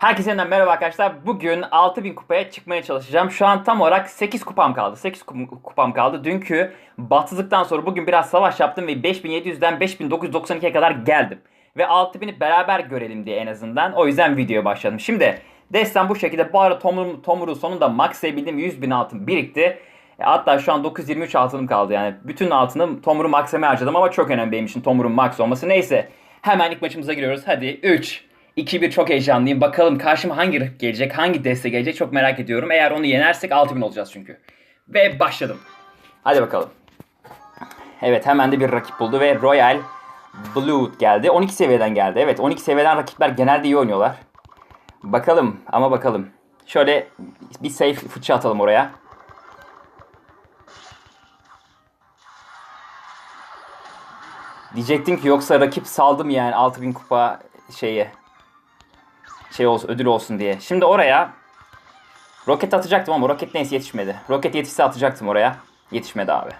Herkese yeniden merhaba arkadaşlar. Bugün 6000 kupaya çıkmaya çalışacağım. Şu an tam olarak 8 kupam kaldı. 8 kup- kupam kaldı. Dünkü bahtsızlıktan sonra bugün biraz savaş yaptım ve 5700'den 5992'ye kadar geldim. Ve 6000'i beraber görelim diye en azından. O yüzden videoya başladım. Şimdi destem bu şekilde. Bu arada Tomur, Tomur'un sonunda maxlayabildim. 100 bin altın birikti. E, Hatta şu an 923 altınım kaldı yani. Bütün altını Tomur'u maxlamaya harcadım ama çok önemli benim için Tomur'un max olması. Neyse. Hemen ilk maçımıza giriyoruz. Hadi 3, 2-1 çok heyecanlıyım. Bakalım karşıma hangi rakip gelecek, hangi deste gelecek çok merak ediyorum. Eğer onu yenersek 6000 olacağız çünkü. Ve başladım. Hadi bakalım. Evet hemen de bir rakip buldu ve Royal Blood geldi. 12 seviyeden geldi. Evet 12 seviyeden rakipler genelde iyi oynuyorlar. Bakalım ama bakalım. Şöyle bir safe fıçı atalım oraya. Diyecektim ki yoksa rakip saldım yani 6000 kupa şeyi şey olsun ödül olsun diye. Şimdi oraya roket atacaktım ama roket neyse yetişmedi. Roket yetişse atacaktım oraya. Yetişmedi abi.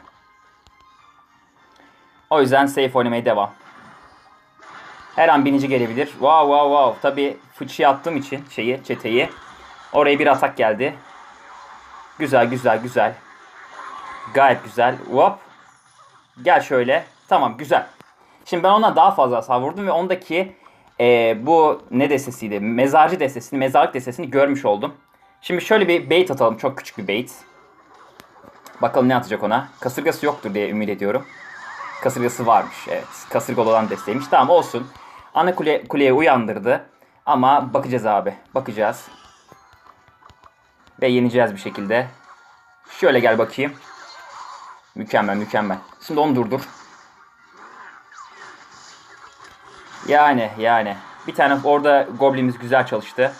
O yüzden safe oynamaya devam. Her an binici gelebilir. Wow wow wow. Tabi fıçıyı attığım için şeyi çeteyi. Oraya bir atak geldi. Güzel güzel güzel. Gayet güzel. Hop. Gel şöyle. Tamam güzel. Şimdi ben ona daha fazla hasar vurdum ve ondaki e, bu ne destesiydi? Mezarcı destesini, mezarlık destesini görmüş oldum. Şimdi şöyle bir bait atalım. Çok küçük bir bait. Bakalım ne atacak ona. Kasırgası yoktur diye ümit ediyorum. Kasırgası varmış. Evet. Kasırgalı olan desteymiş. Tamam olsun. Ana kule, kuleye uyandırdı. Ama bakacağız abi. Bakacağız. Ve yeneceğiz bir şekilde. Şöyle gel bakayım. Mükemmel mükemmel. Şimdi onu durdur. Yani yani. Bir tane orada Goblin'imiz güzel çalıştı.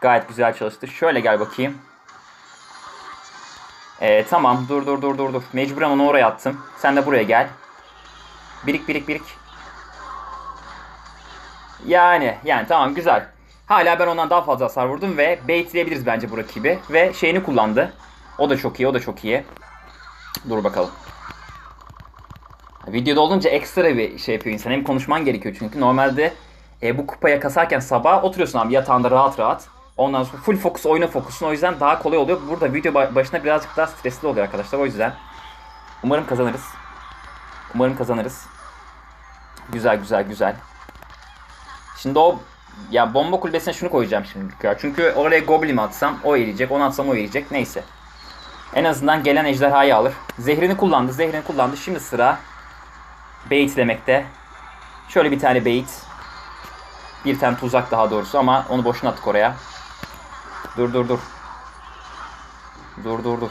Gayet güzel çalıştı. Şöyle gel bakayım. Ee, tamam dur dur dur dur dur. Mecburen onu oraya attım. Sen de buraya gel. Birik birik birik. Yani yani tamam güzel. Hala ben ondan daha fazla hasar vurdum ve baitleyebiliriz bence bu rakibi. Ve şeyini kullandı. O da çok iyi o da çok iyi. Dur bakalım. Videoda olunca ekstra bir şey yapıyor insan. Hem konuşman gerekiyor çünkü. Normalde e, bu kupaya kasarken sabah oturuyorsun abi yatağında rahat rahat. Ondan sonra full fokus oyuna fokusun. O yüzden daha kolay oluyor. Burada video ba- başına birazcık daha stresli oluyor arkadaşlar. O yüzden umarım kazanırız. Umarım kazanırız. Güzel güzel güzel. Şimdi o ya bomba kulübesine şunu koyacağım şimdi. Çünkü oraya goblin atsam o eriyecek. Onu atsam o eriyecek. Neyse. En azından gelen ejderhayı alır. Zehrini kullandı. Zehrini kullandı. Şimdi sıra baitlemekte. Şöyle bir tane bait. Bir tane tuzak daha doğrusu ama onu boşuna attık oraya. Dur dur dur. Dur dur dur.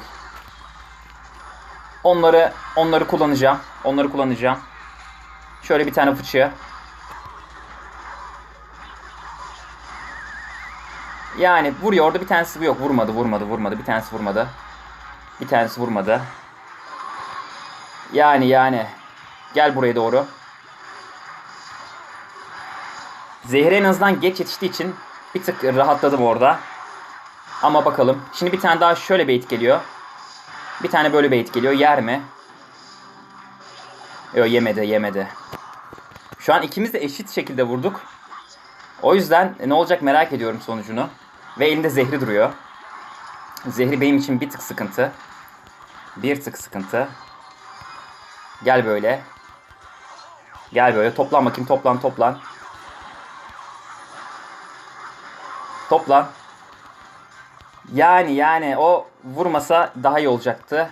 Onları onları kullanacağım. Onları kullanacağım. Şöyle bir tane fıçı. Yani vuruyor. Orada bir tanesi yok. Vurmadı, vurmadı, vurmadı. Bir tanesi vurmadı. Bir tanesi vurmadı. Yani yani. Gel buraya doğru. Zehri en azından geç yetiştiği için bir tık rahatladım orada. Ama bakalım. Şimdi bir tane daha şöyle bait geliyor. Bir tane böyle bait geliyor. Yer mi? Yok yemedi yemedi. Şu an ikimiz de eşit şekilde vurduk. O yüzden ne olacak merak ediyorum sonucunu. Ve elinde zehri duruyor. Zehri benim için bir tık sıkıntı. Bir tık sıkıntı. Gel böyle. Gel böyle. Toplan bakayım. Toplan toplan. Toplan. Yani yani o vurmasa daha iyi olacaktı.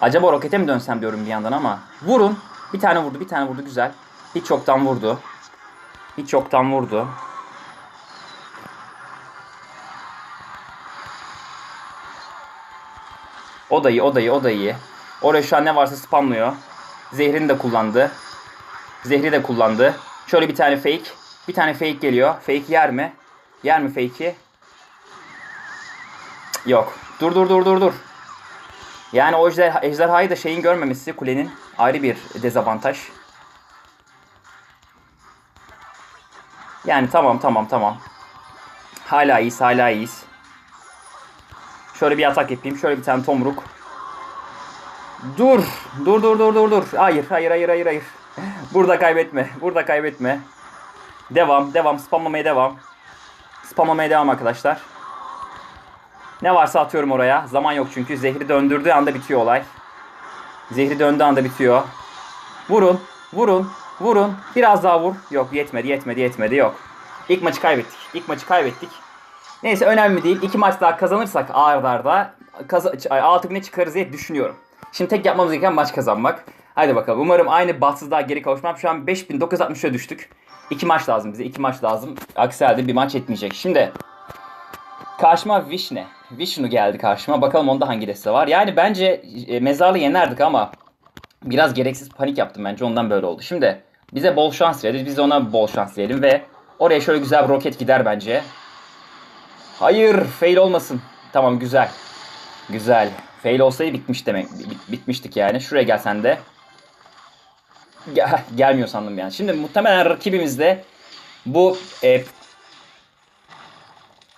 Acaba rokete mi dönsem diyorum bir yandan ama. Vurun. Bir tane vurdu, bir tane vurdu güzel. Hiç yoktan vurdu. Hiç yoktan vurdu. O da iyi, o da iyi, o da iyi. Oraya şu an ne varsa spamlıyor. Zehrini de kullandı. Zehri de kullandı. Şöyle bir tane fake. Bir tane fake geliyor. Fake yer mi? Yer mi fake'i? Yok. Dur dur dur dur dur. Yani o ejder, ejderhayı da şeyin görmemesi kulenin ayrı bir dezavantaj. Yani tamam tamam tamam. Hala iyiyiz hala iyiyiz. Şöyle bir atak yapayım. Şöyle bir tane tomruk. Dur. Dur dur dur dur dur. Hayır hayır hayır hayır hayır. Burada kaybetme. Burada kaybetme. Devam. Devam. Spamlamaya devam. Spamlamaya devam arkadaşlar. Ne varsa atıyorum oraya. Zaman yok çünkü. Zehri döndürdüğü anda bitiyor olay. Zehri döndüğü anda bitiyor. Vurun. Vurun. Vurun. Biraz daha vur. Yok yetmedi yetmedi yetmedi yok. İlk maçı kaybettik. İlk maçı kaybettik. Neyse önemli değil. İki maç daha kazanırsak arda arda kaz- altı bine çıkarız diye düşünüyorum. Şimdi tek yapmamız gereken maç kazanmak. Haydi bakalım. Umarım aynı bahtsızlığa geri kavuşmam. Şu an 5960'a düştük. İki maç lazım bize. iki maç lazım. Aksi halde bir maç etmeyecek. Şimdi karşıma Vişne. Vişnu geldi karşıma. Bakalım onda hangi deste var. Yani bence e, mezarlı yenerdik ama biraz gereksiz panik yaptım bence. Ondan böyle oldu. Şimdi bize bol şans verdi. Biz ona bol şans verelim ve oraya şöyle güzel bir roket gider bence. Hayır, fail olmasın. Tamam güzel. Güzel. Fail olsaydı bitmiş demek. bit- bitmiştik yani. Şuraya gel sen de. Gel, gelmiyor sandım yani. Şimdi muhtemelen rakibimiz de bu e,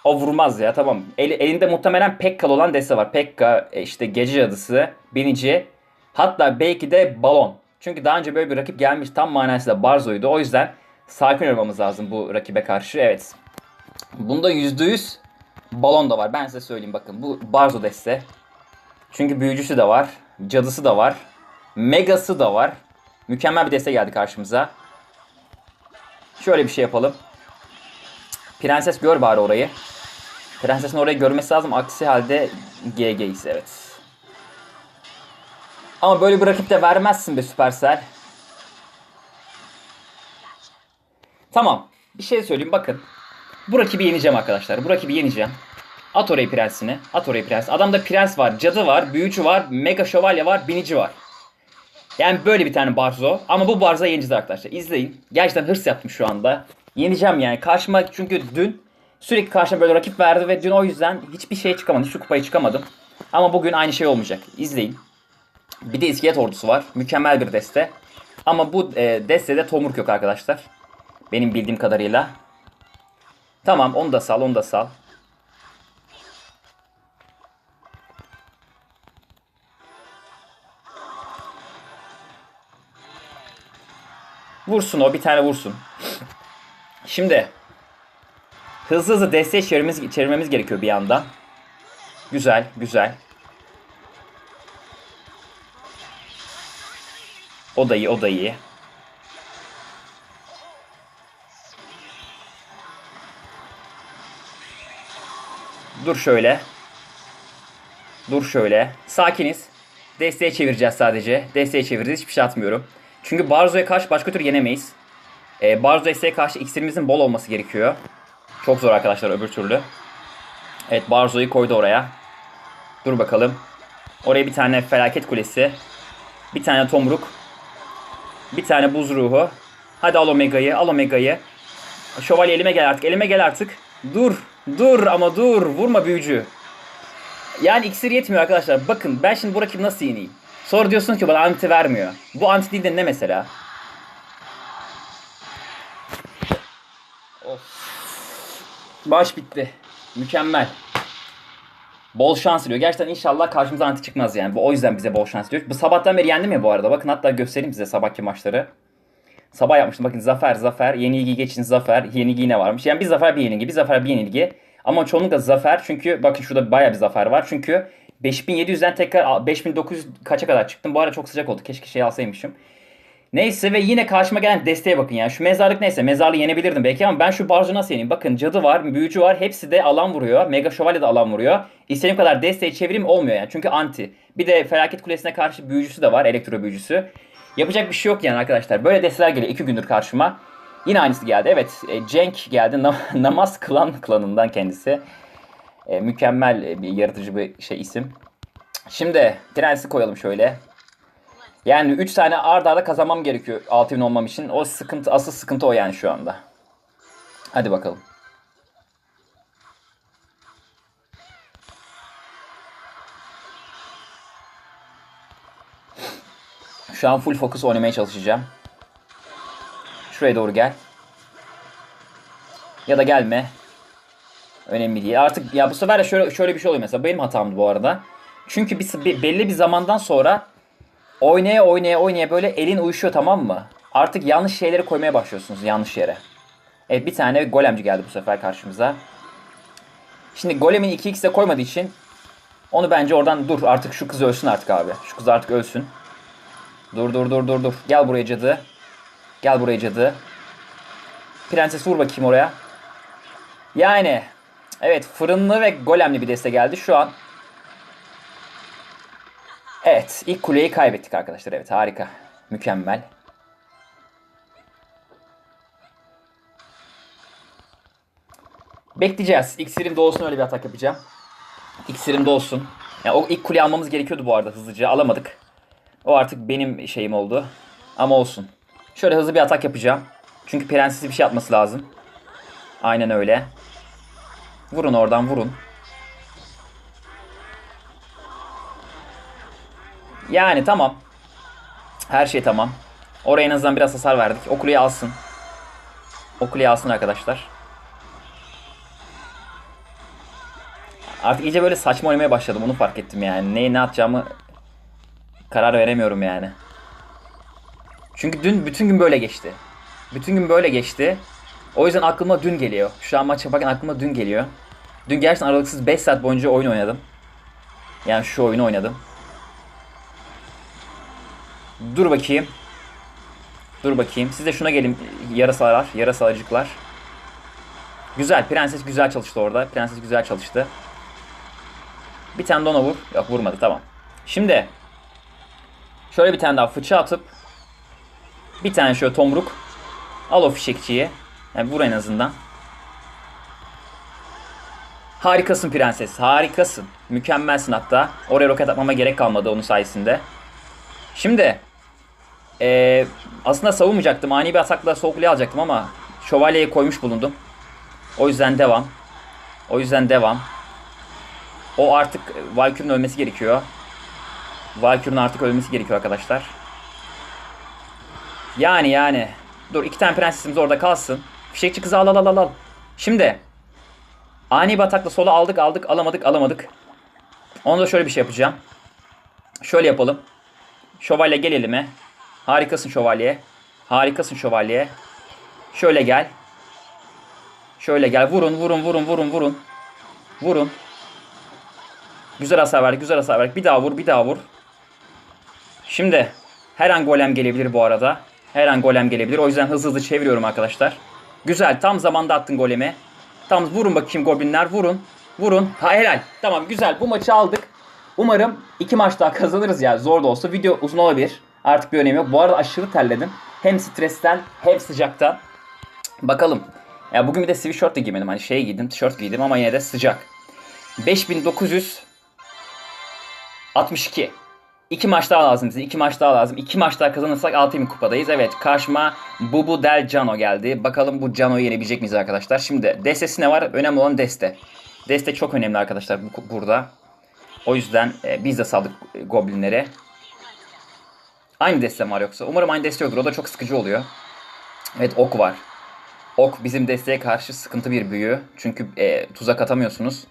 o vurmaz ya tamam. El, elinde muhtemelen Pekka olan deste var. Pekka e, işte gece cadısı, binici. Hatta belki de balon. Çünkü daha önce böyle bir rakip gelmiş tam manasıyla Barzo'ydu. O yüzden sakin oynamamız lazım bu rakibe karşı. Evet. Bunda %100 balon da var. Ben size söyleyeyim bakın. Bu Barzo deste. Çünkü büyücüsü de var. Cadısı da var. Megası da var. Mükemmel bir deste geldi karşımıza. Şöyle bir şey yapalım. Prenses gör bari orayı. Prensesin orayı görmesi lazım. Aksi halde GG'yiz evet. Ama böyle bir rakip de vermezsin be Supercell. Tamam. Bir şey söyleyeyim bakın. Bu rakibi yeneceğim arkadaşlar. Bu rakibi yeneceğim. At orayı prensini. At orayı prens. Adamda prens var, cadı var, büyücü var, mega şövalye var, binici var. Yani böyle bir tane Barzo. Ama bu Barzo'yu yeneceğiz arkadaşlar. İzleyin. Gerçekten hırs yaptım şu anda. Yeneceğim yani. Karşıma çünkü dün sürekli karşıma böyle rakip verdi ve dün o yüzden hiçbir şey çıkamadım. Hiçbir kupaya çıkamadım. Ama bugün aynı şey olmayacak. İzleyin. Bir de iskelet ordusu var. Mükemmel bir deste. Ama bu e, destede tomruk yok arkadaşlar. Benim bildiğim kadarıyla. Tamam onu da sal onu da sal. Vursun o bir tane vursun. Şimdi hızlı hızlı desteğe çevirmemiz, çevirmemiz gerekiyor bir yandan. Güzel güzel. O da iyi o da iyi. Dur şöyle. Dur şöyle. Sakiniz. Desteğe çevireceğiz sadece. Desteğe çevireceğiz. Hiçbir şey atmıyorum. Çünkü Barzo'ya karşı başka tür yenemeyiz. Ee, Barzo desteğe karşı iksirimizin bol olması gerekiyor. Çok zor arkadaşlar öbür türlü. Evet Barzo'yu koydu oraya. Dur bakalım. Oraya bir tane felaket kulesi. Bir tane tomruk. Bir tane buz ruhu. Hadi al Omega'yı. Al Omega'yı. Şövalye elime gel artık. Elime gel artık. Dur. Dur ama dur. Vurma büyücü. Yani iksir yetmiyor arkadaşlar. Bakın ben şimdi bu rakibi nasıl yeneyim? Sonra diyorsunuz ki bana anti vermiyor. Bu anti değil de ne mesela? Baş bitti. Mükemmel. Bol şans diyor. Gerçekten inşallah karşımıza anti çıkmaz yani. Bu o yüzden bize bol şans diyor. Bu sabahtan beri yendim ya bu arada. Bakın hatta göstereyim size sabahki maçları. Sabah yapmıştım. Bakın zafer zafer. Yenilgi geçin zafer. Yenilgi yine varmış. Yani bir zafer bir yenilgi. Bir zafer bir yenilgi. Ama çoğunlukla zafer. Çünkü bakın şurada bayağı bir zafer var. Çünkü 5700'den tekrar 5900 kaça kadar çıktım. Bu arada çok sıcak oldu. Keşke şey alsaymışım. Neyse ve yine karşıma gelen desteğe bakın yani. Şu mezarlık neyse mezarlığı yenebilirdim belki ama ben şu barjı nasıl yeneyim? Bakın cadı var, büyücü var. Hepsi de alan vuruyor. Mega şövalye de alan vuruyor. İstediğim kadar desteği çevireyim olmuyor yani. Çünkü anti. Bir de felaket kulesine karşı büyücüsü de var. Elektro büyücüsü. Yapacak bir şey yok yani arkadaşlar. Böyle desteler geliyor iki gündür karşıma. Yine aynısı geldi. Evet e, Cenk geldi. Nam- namaz kılan klanından kendisi. E, mükemmel e, bir yaratıcı bir şey isim. Şimdi prensi koyalım şöyle. Yani 3 tane arda arda kazanmam gerekiyor 6000 olmam için. O sıkıntı asıl sıkıntı o yani şu anda. Hadi bakalım. Şu an full fokus oynamaya çalışacağım. Şuraya doğru gel. Ya da gelme. Önemli değil. Artık ya bu sefer de şöyle şöyle bir şey oluyor mesela. Benim hatamdı bu arada. Çünkü bir, bir- belli bir zamandan sonra oynaya oynaya oynaya böyle elin uyuşuyor tamam mı? artık yanlış şeyleri koymaya başlıyorsunuz yanlış yere. Evet bir tane golemci geldi bu sefer karşımıza. Şimdi golemin 2x'e koymadığı için onu bence oradan dur artık şu kız ölsün artık abi. Şu kız artık ölsün. Dur dur dur dur dur. Gel buraya cadı. Gel buraya cadı. Prenses vur bakayım oraya. Yani evet fırınlı ve golemli bir deste geldi şu an. Evet ilk kuleyi kaybettik arkadaşlar. Evet harika. Mükemmel. Bekleyeceğiz. İksirim dolsun öyle bir atak yapacağım. İksirim dolsun. Yani o ilk kuleyi almamız gerekiyordu bu arada hızlıca. Alamadık. O artık benim şeyim oldu. Ama olsun. Şöyle hızlı bir atak yapacağım. Çünkü prensesi bir şey atması lazım. Aynen öyle. Vurun oradan vurun. Yani tamam. Her şey tamam. Oraya en azından biraz hasar verdik. O kuleyi alsın. O alsın arkadaşlar. Artık iyice böyle saçma oynamaya başladım. Onu fark ettim yani. Neyi ne atacağımı karar veremiyorum yani. Çünkü dün bütün gün böyle geçti. Bütün gün böyle geçti. O yüzden aklıma dün geliyor. Şu an maç yaparken aklıma dün geliyor. Dün gerçekten aralıksız 5 saat boyunca oyun oynadım. Yani şu oyunu oynadım. Dur bakayım. Dur bakayım. Siz de şuna gelin yarasalar, yarasalarcıklar. Güzel. Prenses güzel çalıştı orada. Prenses güzel çalıştı. Bir tane de vur. Yok vurmadı tamam. Şimdi şöyle bir tane daha fıçı atıp bir tane şöyle tomruk al o fişekçiyi. Yani vur en azından. Harikasın prenses. Harikasın. Mükemmelsin hatta. Oraya roket atmama gerek kalmadı onun sayesinde. Şimdi ee, aslında savunmayacaktım. Ani bir atakla kuleyi alacaktım ama şövalyeyi koymuş bulundum. O yüzden devam. O yüzden devam. O artık Valkyrie'nin ölmesi gerekiyor. Valkyrie'nin artık ölmesi gerekiyor arkadaşlar. Yani yani. Dur iki tane prensesimiz orada kalsın. Fişekçi kızı al al al al. Şimdi. Ani batakla sola aldık aldık alamadık alamadık. Onu da şöyle bir şey yapacağım. Şöyle yapalım. Şövalye gel elime. Harikasın şövalye. Harikasın şövalye. Şöyle gel. Şöyle gel. Vurun vurun vurun vurun vurun. Vurun. Güzel hasar verdik, güzel hasar verdik. Bir daha vur, bir daha vur. Şimdi her an golem gelebilir bu arada. Her an golem gelebilir. O yüzden hızlı hızlı çeviriyorum arkadaşlar. Güzel, tam zamanda attın golemi. Tam vurun bakayım goblinler, vurun. Vurun. Ha helal. Tamam güzel. Bu maçı aldık. Umarım iki maç daha kazanırız ya. Zor da olsa. Video uzun olabilir. Artık bir önemi yok. Bu arada aşırı terledim. Hem stresten hem sıcaktan. Bakalım. Ya bugün bir de sweatshirt de giymedim. Hani şey giydim, tişört giydim ama yine de sıcak. 5900 62. İki maç daha lazım bize. İki maç daha lazım. İki maç daha kazanırsak 6000 kupadayız. Evet karşıma Bubu Del Cano geldi. Bakalım bu Cano'yu yenebilecek miyiz arkadaşlar? Şimdi destesi ne var? Önemli olan deste. Deste çok önemli arkadaşlar bu, burada. O yüzden e, biz de saldık e, Goblinleri. Aynı deste var yoksa? Umarım aynı deste yoktur. O da çok sıkıcı oluyor. Evet ok var. Ok bizim desteğe karşı sıkıntı bir büyü. Çünkü e, tuzak atamıyorsunuz.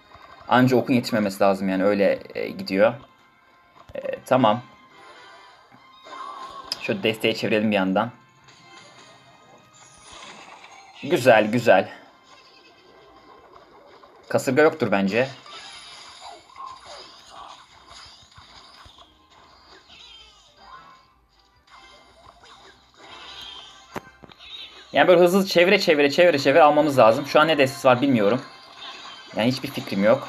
Anca okun yetişmemesi lazım yani öyle e, gidiyor. Tamam. Şöyle desteğe çevirelim bir yandan. Güzel güzel. Kasırga yoktur bence. Yani böyle hızlı çevire çevire çevire çevire almamız lazım. Şu an ne destesi var bilmiyorum. Yani hiçbir fikrim yok.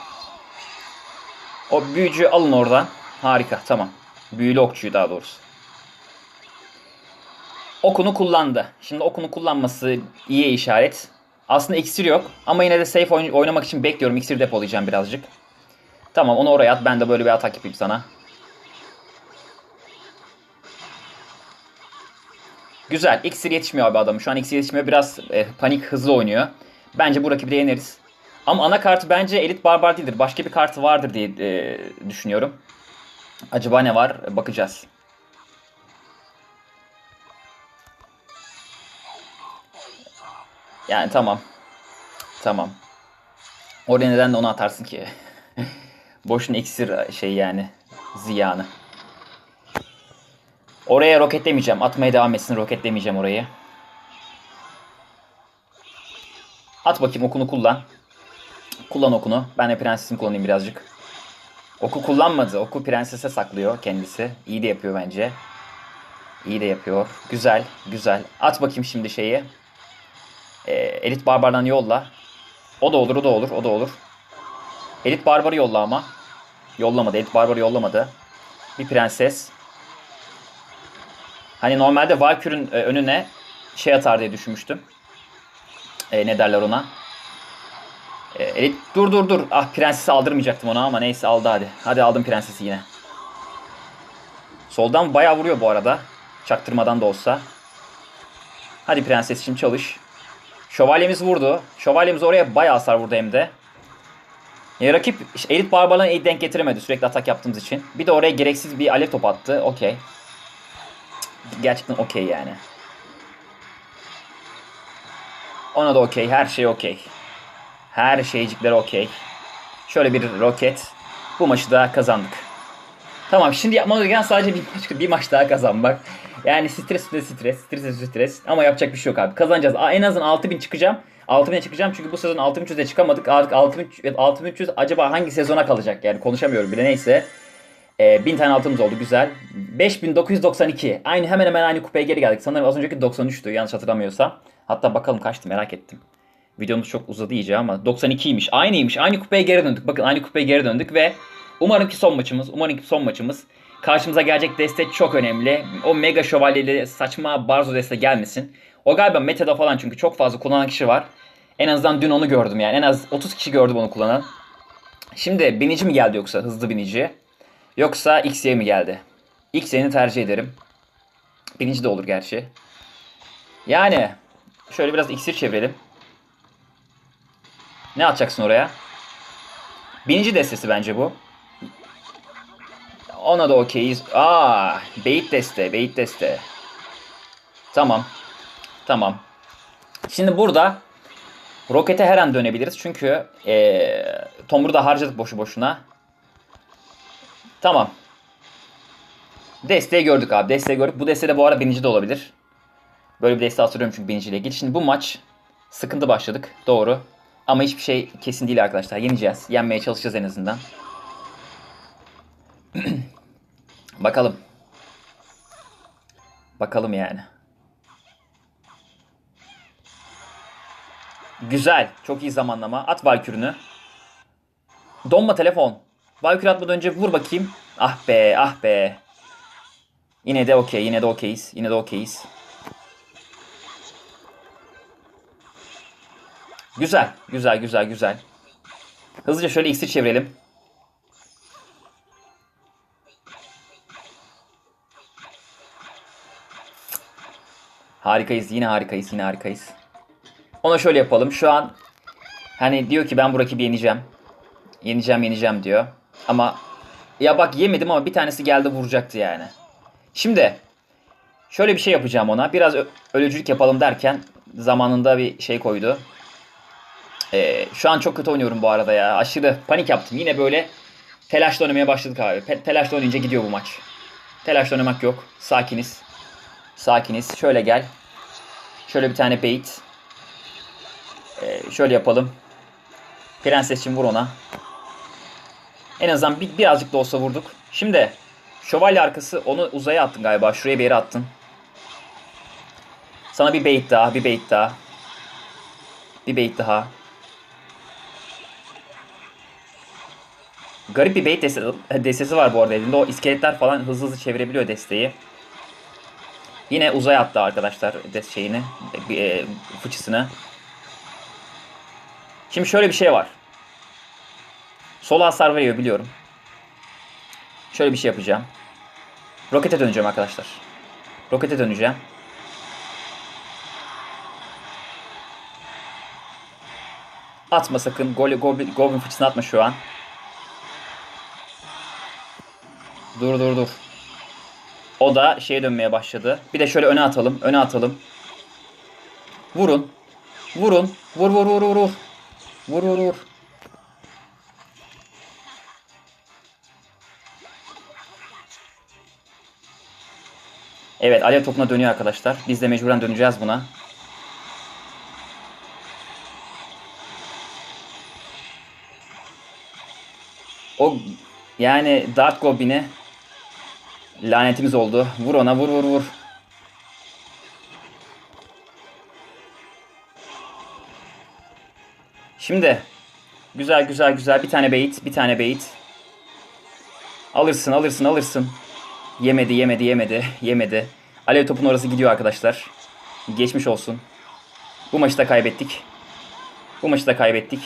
O büyücü alın oradan. Harika tamam. Büyülü okçuyu daha doğrusu. Okunu kullandı. Şimdi okunu kullanması iyi işaret. Aslında iksir yok. Ama yine de safe oyn- oynamak için bekliyorum. İksir depolayacağım birazcık. Tamam onu oraya at. Ben de böyle bir atak yapayım sana. Güzel. İksir yetişmiyor abi adamı. Şu an iksir yetişmiyor. Biraz e, panik hızlı oynuyor. Bence bu rakibi de yeneriz. Ama ana kartı bence elit barbar değildir. Başka bir kartı vardır diye e, düşünüyorum. Acaba ne var? Bakacağız. Yani tamam. Tamam. Oraya neden de onu atarsın ki? Boşuna iksir şey yani. Ziyanı. Oraya roketlemeyeceğim. Atmaya devam etsin. Roketlemeyeceğim orayı. At bakayım okunu kullan. Kullan okunu. Ben de prensesimi kullanayım birazcık. Oku kullanmadı. Oku prensese saklıyor kendisi. İyi de yapıyor bence. İyi de yapıyor. Güzel, güzel. At bakayım şimdi şeyi. Ee, Elit Barbar'dan yolla. O da olur, o da olur, o da olur. Elit Barbar'ı yolla ama. Yollamadı. Elit Barbar'ı yollamadı. Bir prenses. Hani normalde Valkyrie'nin e, önüne şey atar diye düşünmüştüm. E, ne derler ona? E, dur dur dur. Ah prensesi aldırmayacaktım ona ama neyse aldı hadi. Hadi aldım prensesi yine. Soldan bayağı vuruyor bu arada. Çaktırmadan da olsa. Hadi prenses şimdi çalış. Şövalyemiz vurdu. Şövalyemiz oraya bayağı hasar vurdu hem de. Ya rakip işte elit barbarlarına iyi denk getiremedi sürekli atak yaptığımız için. Bir de oraya gereksiz bir alev top attı. Okey. Gerçekten okey yani. Ona da okey. Her şey okey. Her şeycikler okey. Şöyle bir roket. Bu maçı da kazandık. Tamam şimdi yapmamız gereken sadece bir maç, bir maç daha kazanmak. Yani stres de stres, stres de stres. Ama yapacak bir şey yok abi. Kazanacağız. En azından 6000 çıkacağım. 6000'e çıkacağım çünkü bu sezon 6300'e çıkamadık. Artık 6300, 6300 acaba hangi sezona kalacak yani konuşamıyorum bile neyse. Ee, 1000 tane altımız oldu güzel. 5992. Aynı hemen hemen aynı kupaya geri geldik. Sanırım az önceki 93'tü yanlış hatırlamıyorsam. Hatta bakalım kaçtı merak ettim. Videomuz çok uzadı iyice ama 92'ymiş. Aynıymış. Aynı kupaya geri döndük. Bakın aynı kupaya geri döndük ve umarım ki son maçımız. Umarım ki son maçımız. Karşımıza gelecek deste çok önemli. O mega şövalyeli saçma barzo deste gelmesin. O galiba meta'da falan çünkü çok fazla kullanan kişi var. En azından dün onu gördüm yani. En az 30 kişi gördüm onu kullanan. Şimdi binici mi geldi yoksa hızlı binici? Yoksa XY mi geldi? XY'ni tercih ederim. Binici de olur gerçi. Yani şöyle biraz iksir çevirelim. Ne atacaksın oraya? Binici destesi bence bu. Ona da okeyiz. Aa, bait deste, bait deste. Tamam. Tamam. Şimdi burada rokete her an dönebiliriz. Çünkü ee, Tomur'u da harcadık boşu boşuna. Tamam. Desteği gördük abi. Desteği gördük. Bu deste de bu arada bininci de olabilir. Böyle bir deste hatırlıyorum çünkü biniciyle ilgili. Şimdi bu maç sıkıntı başladık. Doğru. Ama hiçbir şey kesin değil arkadaşlar. Yeneceğiz. Yenmeye çalışacağız en azından. Bakalım. Bakalım yani. Güzel. Çok iyi zamanlama. At Valkür'ünü. Donma telefon. Valkür atmadan önce vur bakayım. Ah be ah be. Yine de okey. Yine de okeyiz. Yine de okeyiz. Güzel. Güzel güzel güzel. Hızlıca şöyle iksir çevirelim. Harikayız. Yine harikayız. Yine harikayız. Ona şöyle yapalım. Şu an hani diyor ki ben bu rakibi yeneceğim. Yeneceğim yeneceğim diyor. Ama ya bak yemedim ama bir tanesi geldi vuracaktı yani. Şimdi şöyle bir şey yapacağım ona. Biraz ölücülük yapalım derken zamanında bir şey koydu. Ee, şu an çok kötü oynuyorum bu arada ya. Aşırı panik yaptım. Yine böyle telaşla oynamaya başladık abi. Pe- telaşla oynayınca gidiyor bu maç. Telaşla oynamak yok. Sakiniz. Sakiniz. Şöyle gel. Şöyle bir tane bait. Ee, şöyle yapalım. Prensesçim vur ona. En azından bir, birazcık da olsa vurduk. Şimdi şövalye arkası onu uzaya attın galiba. Şuraya bir yere attın. Sana bir bait daha, bir bait daha. Bir bait daha. Garip bir bait destesi, destesi var bu arada elinde. O iskeletler falan hızlı hızlı çevirebiliyor desteği. Yine uzaya attı arkadaşlar şeyini, e, fıçısını. Şimdi şöyle bir şey var. Sola hasar veriyor biliyorum. Şöyle bir şey yapacağım. Rokete döneceğim arkadaşlar. Rokete döneceğim. Atma sakın. Gol, Goblin, Goblin fıçısını atma şu an. Dur dur dur. O da şeye dönmeye başladı. Bir de şöyle öne atalım. Öne atalım. Vurun. Vurun. Vur vur vur vur vur. Vur vur. Evet alev topuna dönüyor arkadaşlar. Biz de mecburen döneceğiz buna. O yani Dark Goblin'e lanetimiz oldu. Vur ona vur vur vur. Şimdi güzel güzel güzel bir tane bait bir tane bait. Alırsın alırsın alırsın. Yemedi yemedi yemedi yemedi. Alev topun orası gidiyor arkadaşlar. Geçmiş olsun. Bu maçı da kaybettik. Bu maçı da kaybettik.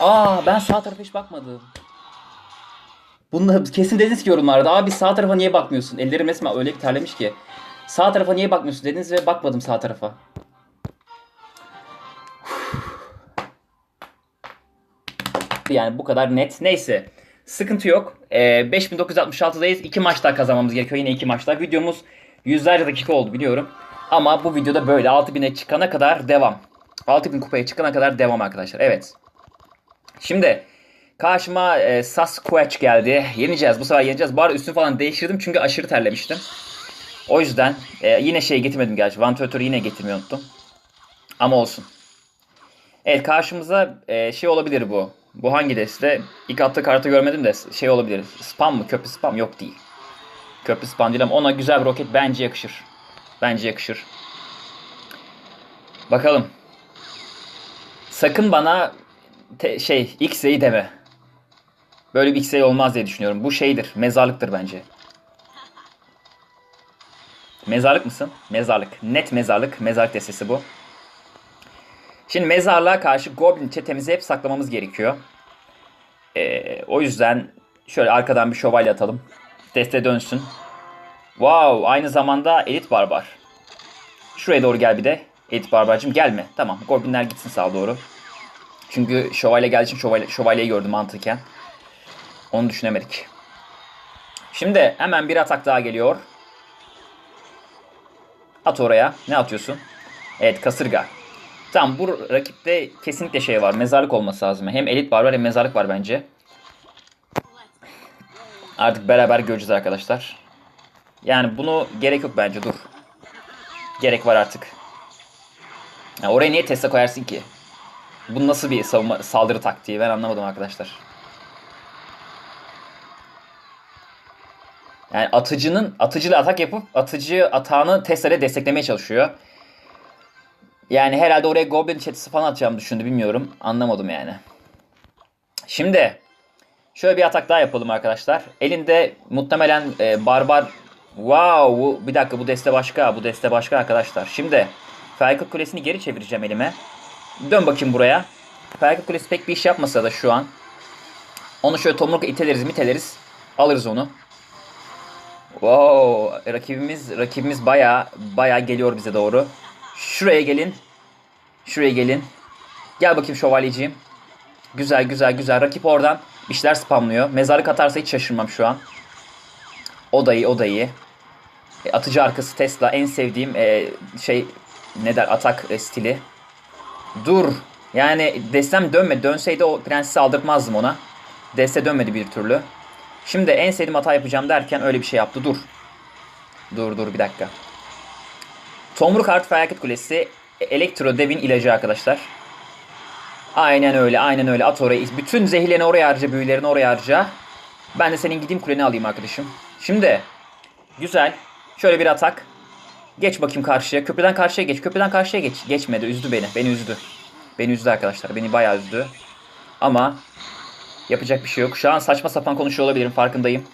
Aa ben sağ tarafa hiç bakmadım. Bunu kesin dediniz ki yorumlarda. Abi sağ tarafa niye bakmıyorsun? Ellerim resmen öyle bir terlemiş ki. Sağ tarafa niye bakmıyorsun dediniz ve bakmadım sağ tarafa. Yani bu kadar net. Neyse. Sıkıntı yok. Ee, 5966'dayız. İki maç daha kazanmamız gerekiyor. Yine iki maç daha. Videomuz yüzlerce dakika oldu biliyorum. Ama bu videoda böyle 6000'e çıkana kadar devam. 6000 kupaya çıkana kadar devam arkadaşlar. Evet. Şimdi karşıma e, Sasquatch geldi. Yeneceğiz. Bu sefer yeneceğiz. Arada üstünü falan değiştirdim çünkü aşırı terlemiştim. O yüzden e, yine şey getirmedim gerçi. Vantilatörü yine getirmeyi unuttum. Ama olsun. Evet karşımıza e, şey olabilir bu. Bu hangi deste? İlk attığı kartı görmedim de şey olabilir. Spam mı? Köprü spam? Yok değil. Köprü spam değil ama ona güzel bir roket bence yakışır. Bence yakışır. Bakalım. Sakın bana te- şey X-Ray deme. Böyle bir X-Ray olmaz diye düşünüyorum. Bu şeydir. Mezarlıktır bence. Mezarlık mısın? Mezarlık. Net mezarlık. Mezarlık destesi bu. Şimdi mezarlığa karşı Goblin çetemizi hep saklamamız gerekiyor. Ee, o yüzden şöyle arkadan bir şövalye atalım. Deste dönsün. Wow aynı zamanda Elit Barbar. Şuraya doğru gel bir de. Elit Barbarcığım gelme. Tamam Goblinler gitsin sağa doğru. Çünkü şövalye geldiği için şövalye, şövalyeyi gördüm mantıken. Onu düşünemedik. Şimdi hemen bir atak daha geliyor. At oraya. Ne atıyorsun? Evet kasırga. Tamam bu rakipte kesinlikle şey var. Mezarlık olması lazım. Hem elit var hem mezarlık var bence. Artık beraber göreceğiz arkadaşlar. Yani bunu gerek yok bence dur. Gerek var artık. Ya oraya niye Tesla koyarsın ki? Bu nasıl bir savunma, saldırı taktiği ben anlamadım arkadaşlar. Yani atıcının atıcıyla atak yapıp atıcı atağını Tesla ile desteklemeye çalışıyor. Yani herhalde oraya Goblin çetesi falan atacağımı düşündü bilmiyorum. Anlamadım yani. Şimdi şöyle bir atak daha yapalım arkadaşlar. Elinde muhtemelen e, barbar Wow bir dakika bu deste başka bu deste başka arkadaşlar. Şimdi Felkut Kulesi'ni geri çevireceğim elime. Dön bakayım buraya. Felkut Kulesi pek bir iş yapmasa da şu an. Onu şöyle tomrukla iteleriz miteleriz. Alırız onu. Wow rakibimiz rakibimiz baya baya geliyor bize doğru. Şuraya gelin. Şuraya gelin. Gel bakayım şövalyeciğim. Güzel güzel güzel. Rakip oradan bir şeyler spamlıyor. Mezarlık atarsa hiç şaşırmam şu an. O da. E, atıcı arkası Tesla en sevdiğim e, şey ne der atak e, stili. Dur. Yani destem dönme. Dönseydi o prensi aldırtmazdım ona. Deste dönmedi bir türlü. Şimdi en sevdiğim hata yapacağım derken öyle bir şey yaptı. Dur. Dur dur bir dakika. Tomruk Art Felaket Kulesi Elektro Devin ilacı arkadaşlar. Aynen öyle aynen öyle at oraya. Bütün zehirlerini oraya harca büyülerini oraya harca. Ben de senin gideyim kuleni alayım arkadaşım. Şimdi güzel. Şöyle bir atak. Geç bakayım karşıya. Köprüden karşıya geç. Köprüden karşıya geç. Geçmedi. Üzdü beni. Beni üzdü. Beni üzdü arkadaşlar. Beni bayağı üzdü. Ama yapacak bir şey yok. Şu an saçma sapan konuşuyor olabilirim. Farkındayım.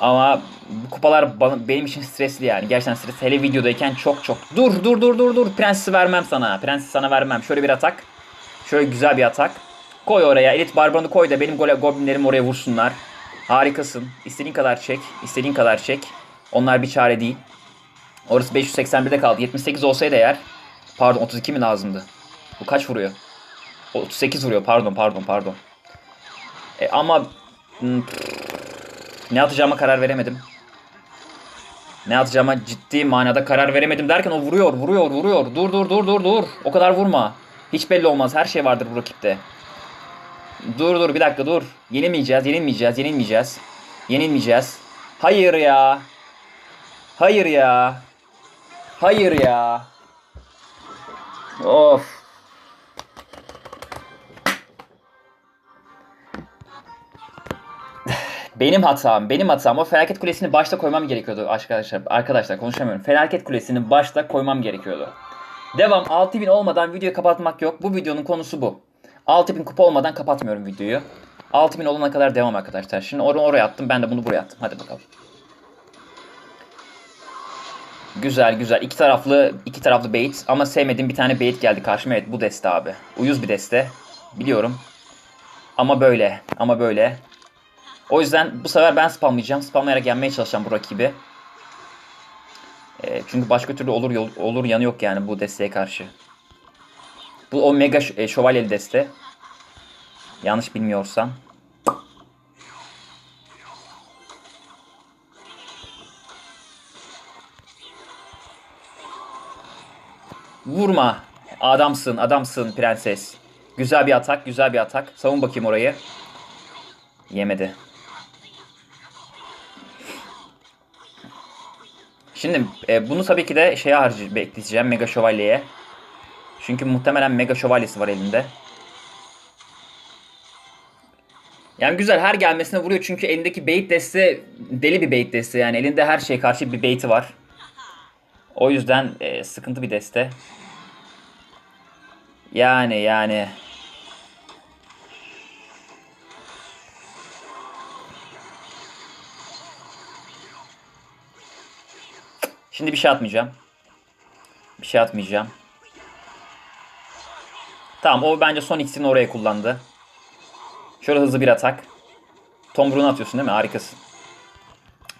Ama bu kupalar bana, benim için stresli yani. Gerçekten stresli. Hele videodayken çok çok. Dur dur dur dur dur. Prensi vermem sana. Prensi sana vermem. Şöyle bir atak. Şöyle güzel bir atak. Koy oraya. Elit barbarını koy da benim gole, goblinlerim oraya vursunlar. Harikasın. İstediğin kadar çek. İstediğin kadar çek. Onlar bir çare değil. Orası 581'de kaldı. 78 olsaydı eğer. Pardon 32 mi lazımdı? Bu kaç vuruyor? 38 vuruyor. Pardon pardon pardon. E, ama hmm, ne atacağıma karar veremedim. Ne atacağıma ciddi manada karar veremedim derken o vuruyor, vuruyor, vuruyor. Dur dur dur dur dur. O kadar vurma. Hiç belli olmaz. Her şey vardır bu rakipte. Dur dur bir dakika dur. Yenilmeyeceğiz, yenilmeyeceğiz, yenilmeyeceğiz. Yenilmeyeceğiz. Hayır ya. Hayır ya. Hayır ya. Of. Benim hatam, benim hatam. O felaket kulesini başta koymam gerekiyordu arkadaşlar. Arkadaşlar konuşamıyorum. Felaket kulesini başta koymam gerekiyordu. Devam 6000 olmadan videoyu kapatmak yok. Bu videonun konusu bu. 6000 kupa olmadan kapatmıyorum videoyu. 6000 olana kadar devam arkadaşlar. Şimdi or oraya attım. Ben de bunu buraya attım. Hadi bakalım. Güzel güzel. İki taraflı iki taraflı bait ama sevmediğim bir tane bait geldi karşıma. Evet bu deste abi. Uyuz bir deste. Biliyorum. Ama böyle. Ama böyle. O yüzden bu sefer ben spamlayacağım. Spamlayarak yenmeye çalışacağım bu rakibi. E, çünkü başka türlü olur olur yanı yok yani bu desteğe karşı. Bu o mega e, şövalyeli deste. Yanlış bilmiyorsam. Vurma. Adamsın, adamsın prenses. Güzel bir atak, güzel bir atak. Savun bakayım orayı. Yemedi. Şimdi e, bunu tabii ki de şeye harcı bekleyeceğim Mega Şövalye'ye. Çünkü muhtemelen Mega Şövalyesi var elinde. Yani güzel her gelmesine vuruyor çünkü elindeki bait desti deli bir bait desti yani elinde her şeye karşı bir bait'i var. O yüzden e, sıkıntı bir deste. Yani yani Şimdi bir şey atmayacağım. Bir şey atmayacağım. Tamam o bence son ikisini oraya kullandı. Şöyle hızlı bir atak. Tombrunu atıyorsun değil mi? Harikasın.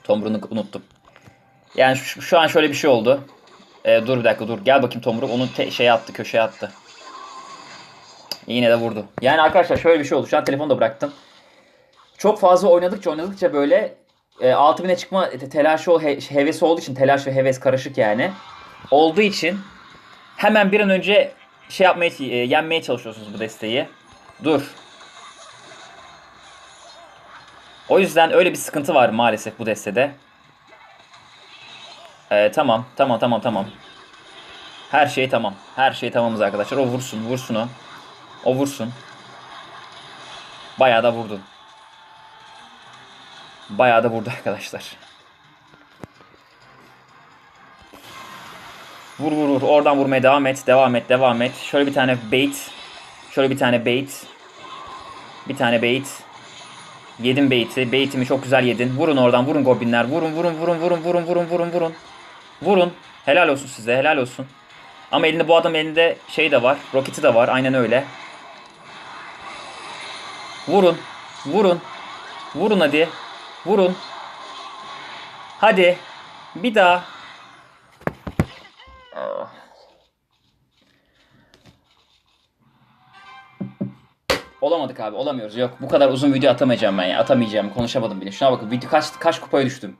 Tombrunu unuttum. Yani şu, şu an şöyle bir şey oldu. Ee, dur bir dakika dur. Gel bakayım Tombruk. Onu te- şeye attı. Köşeye attı. Yine de vurdu. Yani arkadaşlar şöyle bir şey oldu. Şu an telefonu da bıraktım. Çok fazla oynadıkça oynadıkça böyle e, 6000'e çıkma te- telaşı ol, he- hevesi olduğu için telaş ve heves karışık yani. Olduğu için hemen bir an önce şey yapmaya e, yenmeye çalışıyorsunuz bu desteği. Dur. O yüzden öyle bir sıkıntı var maalesef bu destede. Ee, tamam, tamam, tamam, tamam. Her şey tamam. Her şey tamamız arkadaşlar. O vursun, vursun o. O vursun. Bayağı da vurdu. Bayağı da vurdu arkadaşlar. Vur vur vur. Oradan vurmaya devam et. Devam et. Devam et. Şöyle bir tane bait. Şöyle bir tane bait. Bir tane bait. Yedim bait'i. Bait'imi çok güzel yedin. Vurun oradan. Vurun goblinler. Vurun vurun vurun vurun vurun vurun vurun vurun. Vurun. Helal olsun size. Helal olsun. Ama elinde bu adam elinde şey de var. Roketi de var. Aynen öyle. Vurun. Vurun. Vurun hadi. Vurun. Hadi. Bir daha. Ah. Olamadık abi olamıyoruz. Yok bu kadar uzun video atamayacağım ben ya. Atamayacağım. Konuşamadım bile. Şuna bakın video kaç kaç kupaya düştüm.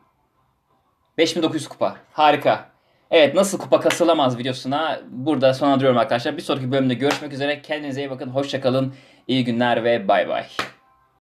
5900 kupa. Harika. Evet nasıl kupa kasılamaz videosuna burada sonlandırıyorum arkadaşlar. Bir sonraki bölümde görüşmek üzere. Kendinize iyi bakın. Hoşçakalın. İyi günler ve bay bay.